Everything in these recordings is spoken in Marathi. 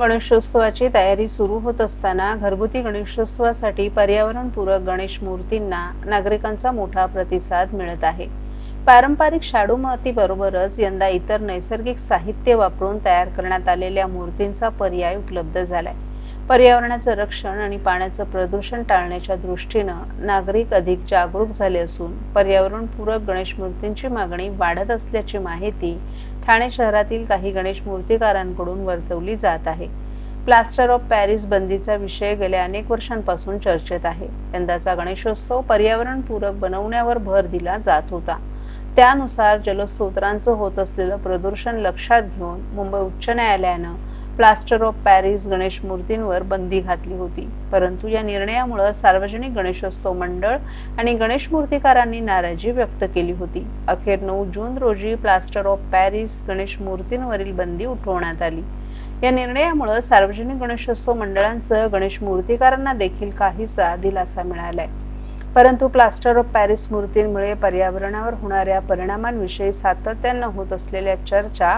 गणेशोत्सवाची तयारी सुरू होत असताना घरगुती गणेशोत्सवासाठी पर्यावरणपूरक गणेश मूर्तींना नागरिकांचा मोठा प्रतिसाद मिळत आहे. पारंपरिक शाडूमतीबरोबरच यंदा इतर नैसर्गिक साहित्य वापरून तयार करण्यात आलेल्या मूर्तींचा पर्याय उपलब्ध झालाय. पर्यावरणाचं रक्षण आणि पाण्याचं प्रदूषण टाळण्याच्या दृष्टीनं नागरिक अधिक जागरूक झाले असून पर्यावरणपूरक गणेश मूर्तींची मागणी वाढत असल्याची माहिती ठाणे शहरातील काही गणेश मूर्तिकारांकडून वर्तवली जात आहे. प्लास्टर ऑफ पॅरिस बंदीचा विषय गेल्या अनेक वर्षांपासून चर्चेत आहे. यंदाचा गणेशोत्सव पर्यावरणपूरक बनवण्यावर भर दिला जात होता. त्यानुसार जलस्त्रोतांचं होत असलेलं प्रदूषण लक्षात घेऊन मुंबई उच्च न्यायालयानं प्लास्टर ऑफ पॅरिस गणेश मूर्तींवर बंदी घातली होती. परंतु या निर्णयामुळे सार्वजनिक गणेशोत्सव मंडळ आणि गणेश मूर्तिकारांनी नाराजी व्यक्त केली होती. अखेर नऊ जून रोजी प्लास्टर ऑफ पॅरिस गणेश मूर्तींवरील बंदी उठवण्यात आली. या निर्णयामुळे सार्वजनिक गणेशोत्सव मंडळांसह गणेश मूर्तिकारांना देखील काहीसा दिलासा मिळालाय. परंतु प्लास्टर ऑफ पॅरिस मूर्तींमुळे पर्यावरणावर होणाऱ्या परिणामांविषयी सातत्यानं होत असलेल्या चर्चा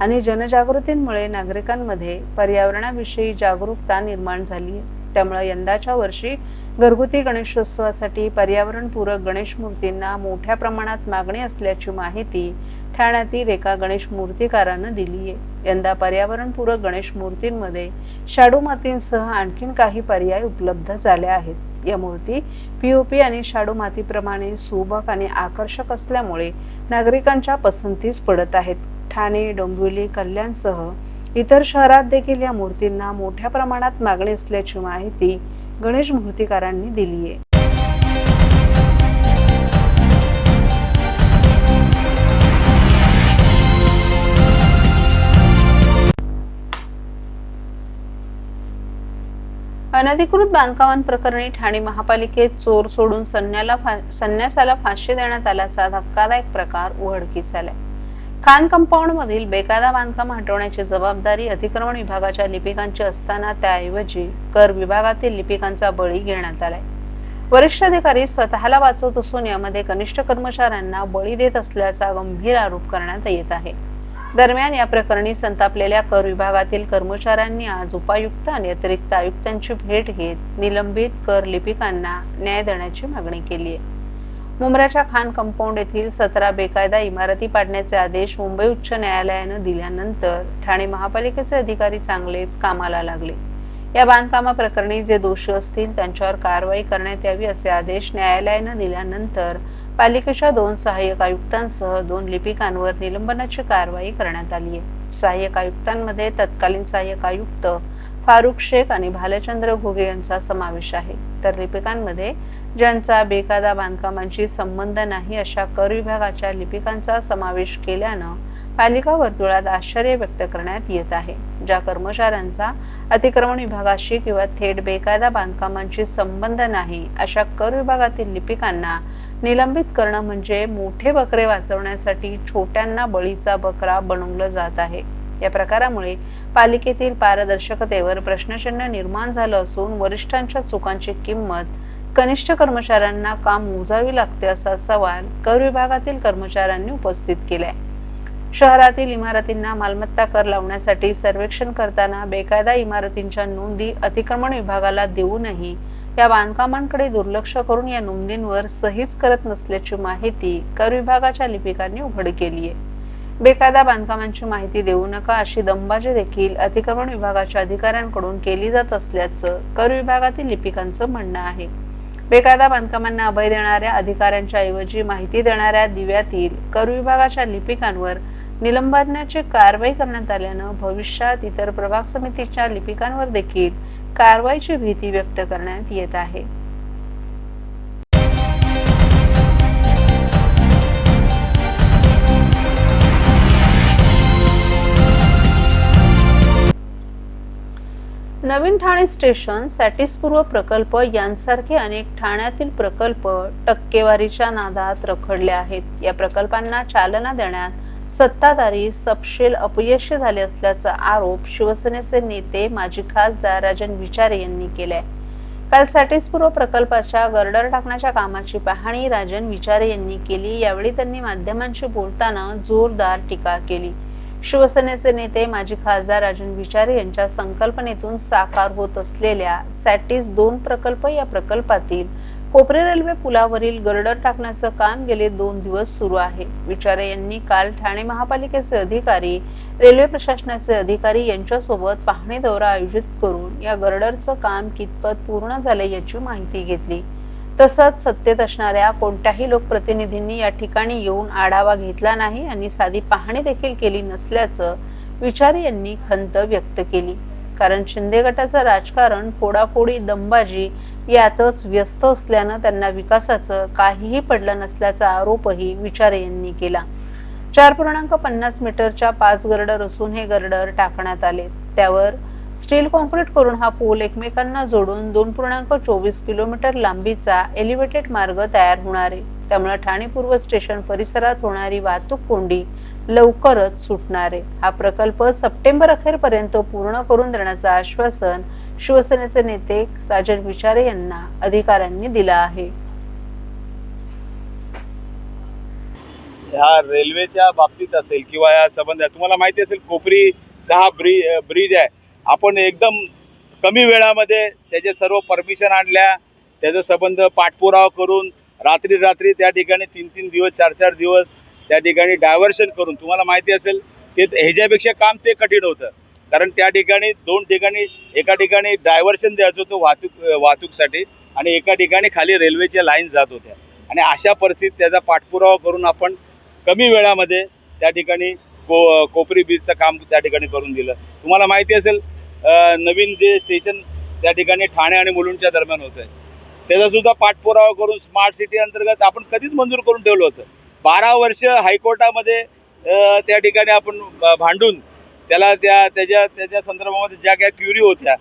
आणि जनजागृतींमुळे नागरिकांमध्ये पर्यावरणाविषयी जागरूकता निर्माण झाली. त्यामुळे यंदाच्या वर्षी घरगुती गणेशोत्सवासाठी पर्यावरणपूरक गणेश मूर्तींना मोठ्या प्रमाणात मागणी असल्याची माहिती ठाण्यातील एका गणेश मूर्तीकारानं दिली आहे यंदा पर्यावरणपूरक गणेश मूर्तींमध्ये शाडू मातींसह आणखीन काही पर्याय उपलब्ध झाले आहेत. या मूर्ती पीओपी आणि शाडू मातीप्रमाणे सुबक आणि आकर्षक असल्यामुळे नागरिकांच्या पसंतीस पडत आहेत. ठाणे डोंबिवली कल्याणसह इतर शहरात देखील या मूर्तींना मोठ्या प्रमाणात मागणी असल्याची माहिती गणेश मूर्तिकारांनी दिली आहे अनधिकृत बांधकामांप्रकरणी ठाणे महापालिकेत चोर सोडून संन्याला फा- संन्यासाला फाशी देण्यात आल्याचा धक्कादायक प्रकार उघडकीस आलाय. खान कंपाऊंड मधील बेकायदा बांधकाम हटवण्याची जबाबदारी अतिक्रमण विभागाच्या लिपिकांची असताना त्याऐवजी कर विभागातील लिपिकांचा बळी घेण्यात आलाय. वरिष्ठ अधिकारी स्वतःला वाचवत असून यामध्ये कनिष्ठ कर्मचाऱ्यांना बळी देत असल्याचा गंभीर आरोप करण्यात येत आहे. दरम्यान या प्रकरणी संतापलेल्या कर विभागातील कर्मचाऱ्यांनी आज उपायुक्त आणि अतिरिक्त आयुक्तांची भेट घेत निलंबित कर लिपिकांना न्याय देण्याची मागणी केली आहे. मुंब्राच्या खान कंपाऊंड येथील सतरा बेकायदा इमारती पाडण्याचे आदेश मुंबई उच्च न्यायालयानं दिल्यानंतर ठाणे महापालिकेचे अधिकारी चांगलेच कामाला लागले. या बांधकामा प्रकरणी जे दोषी असतील त्यांच्यावर कारवाई करण्यात यावी असे आदेश न्यायालयानं दिल्यानंतर पालिकेच्या दोन सहाय्यक आयुक्तांसह दोन लिपिकांवर निलंबनाची कारवाई करण्यात आली आहे. सहाय्यक आयुक्तांमध्ये तत्कालीन सहाय्यक आयुक्त फारुख शेख आणि भालचंद्र घुगे यांचा समावेश आहे. तर लिपिकांमध्ये ज्यांचा बेकायदा बांधकामांशी संबंध नाही अशा कर विभागाच्या लिपिकांचा समावेश केल्यानं पालिका वर्तुळात आश्चर्य व्यक्त करण्यात येत आहे. ज्या कर्मचाऱ्यांचा अतिक्रमण विभागाशी किंवा थेट बेकायदा बांधकामांशी संबंध नाही अशा कर विभागातील लिपिकांना निलंबित करणं म्हणजे मोठे बकरे वाचवण्यासाठी छोट्यांना बळीचा बकरा बनवलं जात आहे. या प्रकारामुळे पालिकेतील पारदर्शकतेवर प्रश्नचिन्ह निर्माण झालं असून वरिष्ठांच्या चुकांची किंमत कनिष्ठ कर्मचाऱ्यांना काम मोजावी लागते असा सवाल कर विभागातील कर्मचाऱ्यांनी उपस्थित केलाय. शहरातील इमारतींना मालमत्ता कर लावण्यासाठी सर्वेक्षण करताना बेकायदा इमारतींच्या नोंदी अतिक्रमण विभागाला देऊनही या बांधकामांकडे दुर्लक्ष करून या नोंदींवर सहीच करत नसल्याची माहिती कर विभागाच्या लिपिकांनी उघड केली आहे बेकायदा बांधकामांची माहिती देऊ नका अशी दंबाजी देखील अतिक्रमण विभागाच्या अधिकाऱ्यांकडून केली जात असल्याचं कर विभागातील लिपिकांचं म्हणणं आहे. बेकायदा बांधकामांना अभय देणाऱ्या अधिकाऱ्यांच्या ऐवजी माहिती देणाऱ्या दिव्यातील कर विभागाच्या लिपिकांवर निलंबनाची कारवाई करण्यात आल्यानं भविष्यात इतर प्रभाग समितीच्या लिपिकांवर देखील कारवाईची भीती व्यक्त करण्यात येत आहे. नवीन ठाणे स्टेशन सॅटिसपूर्व प्रकल्प यांसारखे अनेक ठाण्यातील प्रकल्प टक्केवारीच्या नादात रखडले आहेत. या प्रकल्पांना चालना देण्यात सत्ताधारी सपशेल अपयशी झाले असल्याचा आरोप शिवसेनेचे नेते माजी खासदार राजन विचारे यांनी केलाय. काल सॅटिसपूर्व प्रकल्पाच्या गर्डर टाकण्याच्या कामाची पाहणी राजन विचारे यांनी केली. यावेळी त्यांनी माध्यमांशी बोलताना जोरदार टीका केली. शिवसेनेचे नेते माजी खासदार राजन विचारे यांच्या संकल्पनेतून साकार होत असलेल्या सॅटिस दोन प्रकल्प या प्रकल्पातील कोपरे रेल्वे पुलावरील गर्डर टाकण्याचं काम गेले दोन दिवस सुरू आहे. विचारे यांनी काल ठाणे महापालिकेचे अधिकारी रेल्वे प्रशासनाचे अधिकारी यांच्यासोबत पाहणी दौरा आयोजित करून या गर्डरचं काम कितपत पूर्ण झाले याची माहिती घेतली. तसंच सत्तेत असणाऱ्या कोणत्याही लोकप्रतिनिधींनी या ठिकाणी येऊन आढावा घेतला नाही आणि साधी पाहणी देखील केली नसल्याचं विचारे यांनी खंत व्यक्त केली. कारण शिंदे गटाचं राजकारण फोडाफोडी दंबाजी यातच व्यस्त असल्यानं त्यांना विकासाचं काहीही पडलं नसल्याचा आरोपही विचारे यांनी केला. चार पूर्णांक पन्नास मीटरच्या पाच गर्डर असून हे गर्डर टाकण्यात आले. त्यावर स्टील कॉन्क्रीट करून हा पूल एकमेकांना जोडून दोन पूर्णांक चोवीस किलोमीटर लांबीचा एलिव्हेटेड मार्ग तयार होणार आहे. त्यामुळे ठाणे पूर्व स्टेशन परिसरात होणारी वाहतूक कोंडी लवकरच सुटणार आहे. हा प्रकल्प सप्टेंबर अखेरपर्यंत पूर्ण करून देण्याचं आश्वासन शिवसेनेचे नेते राजन विचारे यांना अधिकाऱ्यांनी दिलं आहे. ह्या रेल्वेच्या बाबतीत असेल किंवा या संबंधात तुम्हाला माहिती असेल कोपरीचा हा ब्रिज ब्रिज आहे. आपण एकदम कमी वेळामध्ये त्याचे सर्व परमिशन आणल्या. त्याचा संबंध पाठपुरावा करून रात्री रात्री त्या ठिकाणी तीन तीन दिवस चार चार दिवस त्या ठिकाणी डायव्हर्शन करून तुम्हाला माहिती असेल ते ह्याच्यापेक्षा काम ते कठीण होतं. कारण त्या ठिकाणी दोन ठिकाणी एका ठिकाणी डायव्हर्शन द्यायचं होतं वाहतूक वाहतूकसाठी आणि एका ठिकाणी खाली रेल्वेच्या लाईन जात होत्या. आणि अशा परिस्थितीत त्याचा पाठपुरावा करून आपण कमी वेळामध्ये त्या ठिकाणी को कोपरी बीचचं काम त्या ठिकाणी करून दिलं. तुम्हाला माहिती असेल नवीन जे स्टेशन त्या ठिकाणी ठाणे आणि मुलुंडच्या दरम्यान होतं आहे त्याचासुद्धा पाठपुरावा करून स्मार्ट सिटी अंतर्गत आपण कधीच मंजूर करून ठेवलं होतं. बारा वर्ष हायकोर्टामध्ये त्या ठिकाणी आपण भांडून त्याला त्या त्याच्या त्याच्या संदर्भामध्ये ज्या काही क्युरी होत्या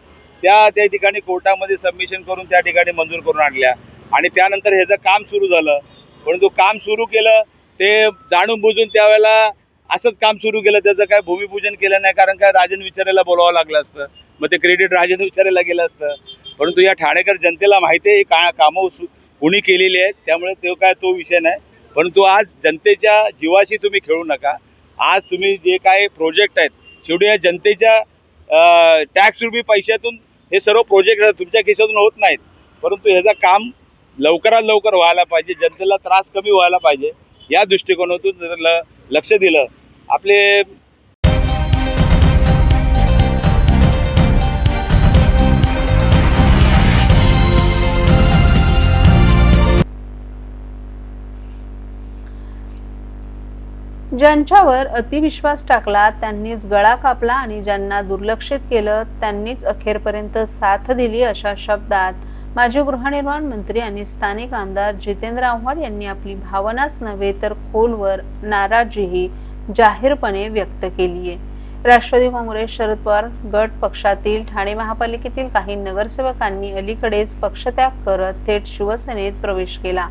त्या त्या ठिकाणी कोर्टामध्ये सबमिशन करून त्या ठिकाणी मंजूर करून आणल्या. आणि त्यानंतर ह्याचं काम सुरू झालं. परंतु काम सुरू केलं ते जाणून बुजून त्यावेळेला असंच काम सुरू केलं त्याचं काय भूमिपूजन केलं नाही कारण काय राजन विचारायला बोलावं लागलं असतं. मग ते क्रेडिट राजन विचारायला गेलं असतं. परंतु या ठाणेकर जनतेला माहिती आहे का कामं सु- कुणी केलेली आहेत त्यामुळे तो काय तो विषय नाही. परंतु आज जनतेच्या जीवाशी तुम्ही खेळू नका. आज तुम्ही जे काय प्रोजेक्ट आहेत शेवटी या जनतेच्या टॅक्स रुपी पैशातून हे सर्व प्रोजेक्ट तुमच्या खिशातून होत नाहीत. परंतु ह्याचं काम लवकरात लवकर व्हायला पाहिजे जनतेला त्रास कमी व्हायला पाहिजे. या दृष्टिकोनातून जर ल लक्ष दिलं. आपले ज्यांच्यावर अतिविश्वास टाकला त्यांनीच गळा कापला आणि ज्यांना दुर्लक्षित केलं त्यांनीच अखेरपर्यंत साथ दिली अशा शब्दात माजी गृहनिर्माण मंत्री आणि स्थानिक आमदार जितेंद्र आव्हाड यांनी आपली भावनाच नव्हे तर खोलवर नाराजीही जाहीरपणे व्यक्त केली आहे राष्ट्रवादी काँग्रेस शरद पवार गट पक्षातील ठाणे महापालिकेतील काही नगरसेवकांनी अलीकडेच पक्षत्याग करत थेट शिवसेनेत प्रवेश केला.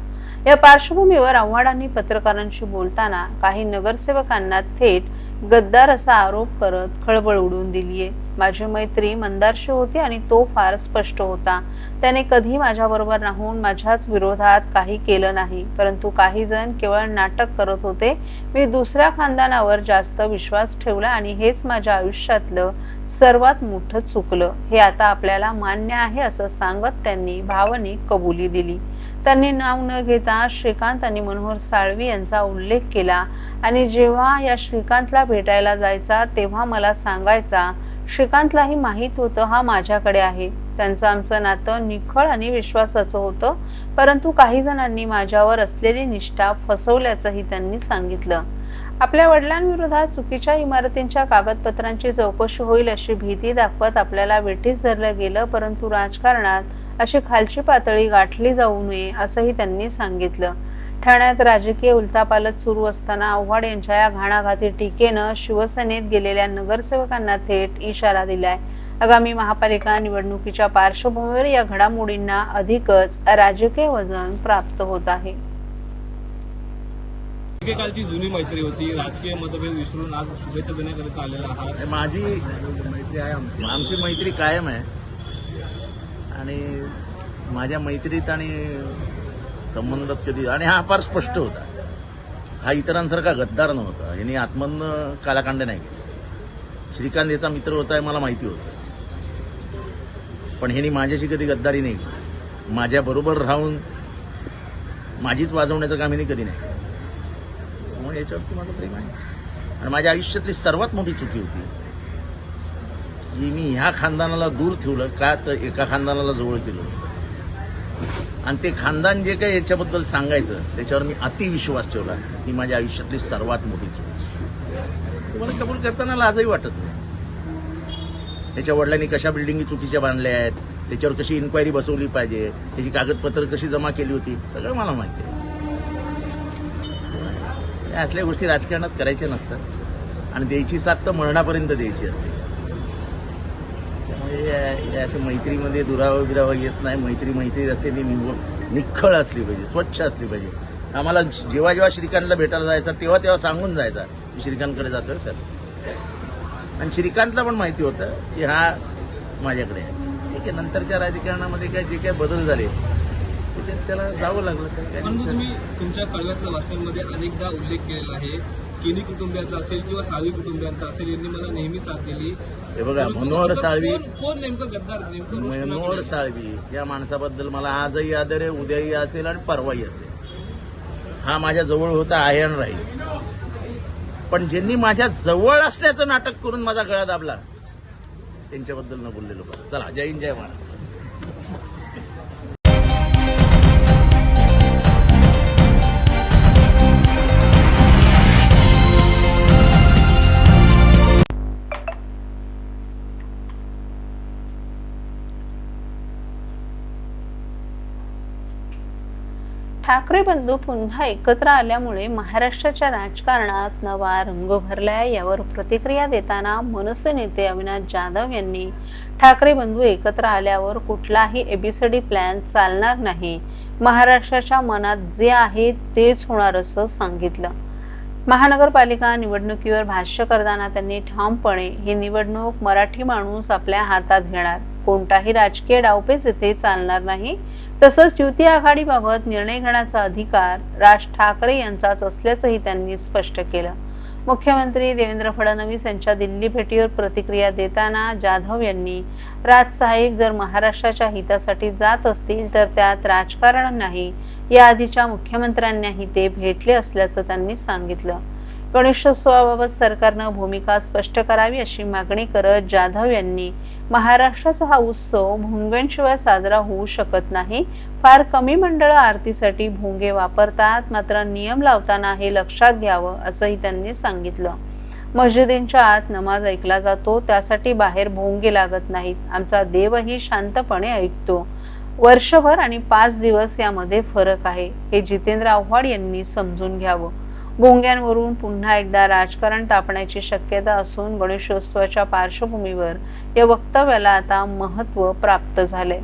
या पार्श्वभूमीवर आव्हाडांनी पत्रकारांशी बोलताना काही नगरसेवकांना थेट गद्दार असा आरोप करत खळबळ उडून दिलीये. माझी मैत्री मंदारशी होती आणि तो फार स्पष्ट होता. त्याने कधी माझ्याबरोबर राहून माझ्याच विरोधात काही केलं नाही. परंतु काही जण केवळ नाटक करत होते. मी दुसऱ्या खानदानावर जास्त विश्वास ठेवला आणि हेच माझ्या आयुष्यातलं सर्वात मोठं चुकलं. हे आता आपल्याला मान्य आहे असं सांगत त्यांनी भावनिक कबुली दिली. त्यांनी नाव न घेता श्रीकांत आणि मनोहर साळवी यांचा उल्लेख केला. आणि जेव्हा या श्रीकांतला भेटायला जायचा तेव्हा मला सांगायचा श्रीकांतलाही माहीत होतं हा माझ्याकडे आहे. त्यांचं आमचं नातं निखळ आणि विश्वासाचं होतं. परंतु काही जणांनी माझ्यावर असलेली निष्ठा फसवल्याचंही त्यांनी सांगितलं. आपल्या वडिलांविरोधात चुकीच्या इमारतींच्या कागदपत्रांची चौकशी होईल अशी भीती दाखवत आपल्याला वेठीस धरलं गेलं. परंतु राजकारणात अशी खालची पातळी गाठली जाऊ नये असंही त्यांनी सांगितलं. ठाण्यात राजकीय उलथापालथ सुरू असताना आव्हाड यांच्या या घाणाघाती टीकेनं शिवसेनेत गेलेल्या नगरसेवकांना थेट इशारा दिलाय. आगामी महापालिका निवडणुकीच्या पार्श्वभूमीवर या घडामोडींना अधिकच राजकीय वजन प्राप्त होत आहे. एकेकालची जुनी मैत्री होती. राजकीय मतभेद विसरून आज शुभेच्छा देण्याकरिता आलेला आहात. माझी मैत्री आहे आमची मैत्री कायम आहे. आणि माझ्या मैत्रीत आणि संबंधात कधी आणि हा फार स्पष्ट होता. हा इतरांसारखा गद्दार नव्हता. यांनी आत्मन कालाकांड नाही केलं. श्रीकांत याचा मित्र होता हे मला माहिती होतं. पण ह्यांनी माझ्याशी कधी गद्दारी नाही केली. माझ्याबरोबर राहून माझीच वाजवण्याचं काम ह्यांनी कधी नाही त्यामुळे याच्यावरती माझं प्रेम आहे. आणि माझ्या आयुष्यातली सर्वात मोठी चुकी होती की मी ह्या खानदानाला दूर ठेवलं का तर एका खानदानाला जवळ केलं. आणि ते खानदान जे काही याच्याबद्दल सांगायचं त्याच्यावर मी अतिविश्वास ठेवला. ही माझ्या आयुष्यातली सर्वात मोठी चूक. तुम्हाला कबूल करताना लाजही वाटत नाही. त्याच्या वडिलांनी कशा बिल्डिंगी चुकीच्या बांधल्या आहेत त्याच्यावर कशी इन्क्वायरी बसवली पाहिजे त्याची कागदपत्र कशी जमा केली होती सगळं मला माहिती आहे. या असल्या गोष्टी राजकारणात करायच्या नसतात. आणि द्यायची साथ तर मरणापर्यंत द्यायची असते. या- अशा मैत्रीमध्ये दुरावा बिरावा येत नाही. मैत्री मैत्री असते ती निव्वळ निखळ असली पाहिजे स्वच्छ असली पाहिजे. आम्हाला जेव्हा जेव्हा श्रीकांतला भेटायला जायचा तेव्हा तेव्हा सांगून जायचा मी श्रीकांतकडे जातोय सर. आणि श्रीकांतला पण माहिती होतं की हा माझ्याकडे आहे. ठीक आहे नंतरच्या राजकारणामध्ये काय जे काय बदल झाले त्याच्यात त्याला जावं लागलं परंतु तुम्ही तुमच्या कळव्यातल्या वाचनांमध्ये अनेकदा उल्लेख केलेला आहे. किनी कुटुंबियांचा असेल किंवा साळवी कुटुंबियांचा असेल यांनी मला नेहमी साथ दिली. हे बघा मनोहर साळवी कोण- नेमकं गद्दार? नेमकं रोष मनोहर? साळवी या माणसाबद्दल मला आजही आदर आहे उद्याही असेल आणि परवाही असेल. हा माझ्या जवळ होता आहे आणि राहील. पण ज्यांनी माझ्या जवळ असल्याचं नाटक करून माझा गळा दाबला त्यांच्याबद्दल न बोललेलो चला जय हिंद जय महाराज ठाकरे बंधू पुन्हा एकत्र आल्यामुळे महाराष्ट्राच्या राजकारणात नवा रंग भरलाय. यावर प्रतिक्रिया देताना मनसे नेते अविनाश जाधव यांनी ठाकरे बंधू एकत्र आल्यावर कुठलाही एबीसीडी प्लॅन चालणार नाही. महाराष्ट्राच्या मनात जे आहे तेच होणार असं सांगितलं. महानगरपालिका निवडणुकीवर भाष्य करताना त्यांनी ठामपणे ही निवडणूक मराठी माणूस आपल्या हातात घेणार. कोणताही राजकीय डावपेच येथे चालणार नाही. तसंच युती आघाडीबाबत निर्णय घेण्याचा अधिकार राज ठाकरे यांचाच असल्याचंही त्यांनी स्पष्ट केलं. मुख्यमंत्री देवेंद्र फडणवीस यांच्या दिल्ली भेटीवर प्रतिक्रिया देताना जाधव यांनी राज साहेब जर महाराष्ट्राच्या हितासाठी जात असतील तर त्यात राजकारण नाही या आधीच्या मुख्यमंत्र्यांनाही ते भेटले असल्याचं त्यांनी सांगितलं. गणेशोत्सवाबाबत सरकारनं भूमिका स्पष्ट करावी अशी मागणी करत जाधव यांनी महाराष्ट्राचा हा उत्सव भोंग्यांशिवाय साजरा होऊ शकत नाही. फार कमी मंडळ आरतीसाठी भोंगे वापरतात. मात्र नियम लावताना हे लक्षात घ्यावं असंही त्यांनी सांगितलं. मस्जिदींच्या आत नमाज ऐकला जातो. त्यासाठी बाहेर भोंगे लागत नाहीत. आमचा देवही शांतपणे ऐकतो. वर्षभर आणि पाच दिवस यामध्ये फरक आहे. हे जितेंद्र आव्हाड यांनी समजून घ्यावं. भोंग्यांवरून पुन्हा एकदा राजकारण तापण्याची शक्यता असून गणेशोत्सवाच्या पार्श्वभूमीवर या वक्तव्याला आता महत्त्व प्राप्त झाले